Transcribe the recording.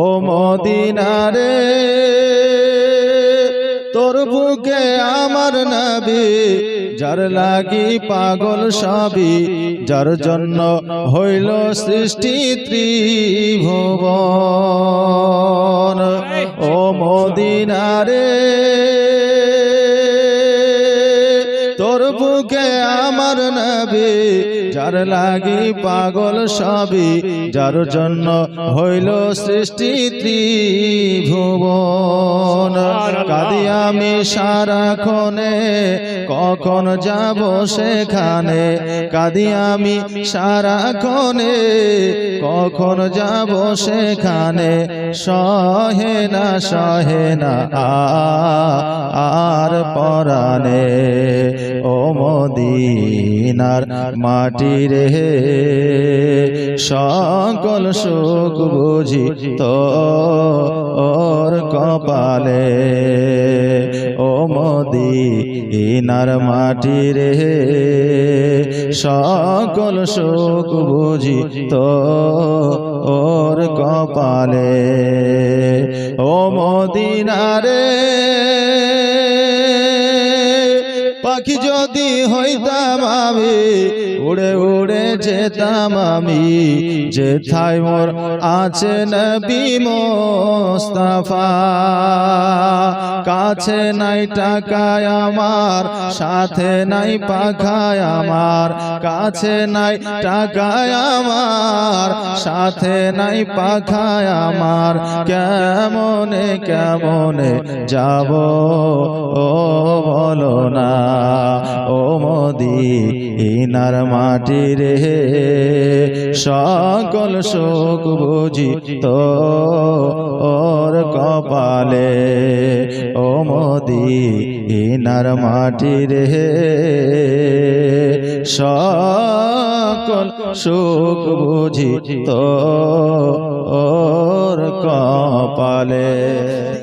ও মদিনারে, তোর বুকে আমার নাবি, যার লাগি পাগল সবই যার জন্য হইল সৃষ্টি ত্রিভুবন। ও মদিনারে বুকে আমার নবী, যার লাগি পাগল সবই, যার জন্য হইল সৃষ্টি ত্রিভুবন। কাদি আমি সারাক্ষণে, কখন যাব সেখানে? কাদি আমি সারাক্ষণে, কখন যাব সেখানে? সহে না সহে না আর পরানে মদিনার মাটি রে সকল সুখ বুঝি তো ওর কপালে। ও মদিনার মাটি রে সকল সুখ বুঝি তো ওর কপালে। ও মদিনারে পাখি যদি হইতাম আমি, উড়ে উড়ে যেতাম আমি। যে যেথায় মোর আছে নবী কাছে নাই টাকায় আমার, সাথে নাই পাখায় আমার, কাছে নাই টাকায় আমার, সাথে নাই পাখায় আমার। কেমনে কেমনে যাব ও বলো না? ও মোদি ইনার মাটি রে সকল শোক বুঝি তো ওর কপালে। ও মোদি ইনার মাটি রে সকল শোক বুঝি তো ওর কপালে।